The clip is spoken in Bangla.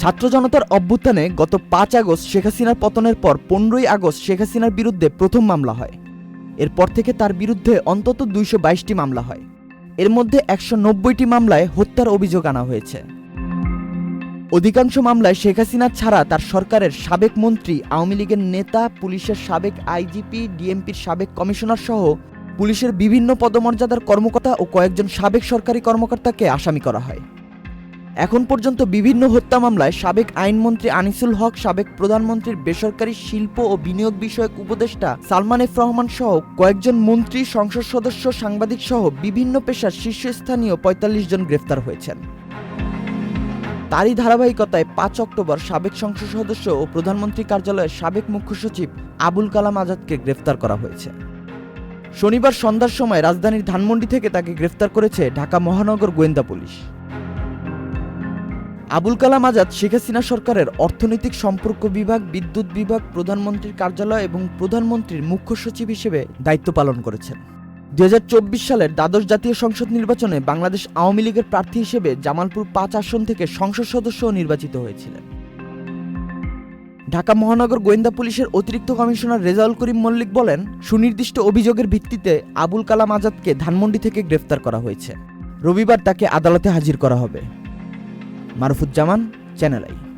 ছাত্র জনতার অভ্যুত্থানে গত পাঁচ আগস্ট শেখ হাসিনার পতনের পর পনেরোই আগস্ট শেখ হাসিনার বিরুদ্ধে প্রথম মামলা হয়। এরপর থেকে তার বিরুদ্ধে অন্তত দুইশো বাইশটি মামলা হয়। এর মধ্যে একশো নব্বইটি মামলায় হত্যার অভিযোগ আনা হয়েছে। অধিকাংশ মামলায় শেখ হাসিনা ছাড়া তার সরকারের সাবেক মন্ত্রী, আওয়ামী লীগের নেতা, পুলিশের সাবেক আইজিপি, ডিএমপির সাবেক কমিশনার সহ পুলিশের বিভিন্ন পদমর্যাদার কর্মকর্তা ও কয়েকজন সাবেক সরকারি কর্মকর্তাকে আসামি করা হয়। এখন পর্যন্ত বিভিন্ন হত্যা মামলায় সাবেক আইনমন্ত্রী আনিসুল হক, সাবেক প্রধানমন্ত্রীর বেসরকারি শিল্প ও বিনিয়োগ বিষয়ক উপদেষ্টা সালমান এফ রহমান সহ কয়েকজন মন্ত্রী, সংসদ সদস্য, সাংবাদিক সহ বিভিন্ন পেশার শীর্ষস্থানীয় পঁয়তাল্লিশ জন গ্রেফতার হয়েছেন। তারই ধারাবাহিকতায় পাঁচ অক্টোবর সাবেক সংসদ সদস্য ও প্রধানমন্ত্রী কার্যালয়ের সাবেক মুখ্য সচিব আবুল কালাম আজাদকে গ্রেফতার করা হয়েছে। শনিবার সন্ধ্যার সময় রাজধানীর ধানমন্ডি থেকে তাকে গ্রেফতার করেছে ঢাকা মহানগর গোয়েন্দা পুলিশ। আবুল কালাম আজাদ, শেখ হাসিনা সরকারের অর্থনৈতিক সম্পর্ক বিভাগ, বিদ্যুৎ বিভাগ, প্রধানমন্ত্রীর কার্যালয় এবং প্রধানমন্ত্রীর মুখ্য সচিব হিসেবে দায়িত্ব পালন করেছেন। দু হাজার চব্বিশ সালের দ্বাদশ জাতীয় সংসদ নির্বাচনে বাংলাদেশ আওয়ামী লীগের প্রার্থী হিসেবে জামালপুর পাঁচ আসন থেকে সংসদ সদস্য নির্বাচিত হয়েছিলেন। ঢাকা মহানগর গোয়েন্দা পুলিশের অতিরিক্ত কমিশনার রেজাউল করিম মল্লিক বলেন, সুনির্দিষ্ট অভিযোগের ভিত্তিতে আবুল কালাম আজাদকে ধানমন্ডি থেকে গ্রেফতার করা হয়েছে। রবিবার তাকে আদালতে হাজির করা হবে। মারুফুজ্জামান চ্যানেল আই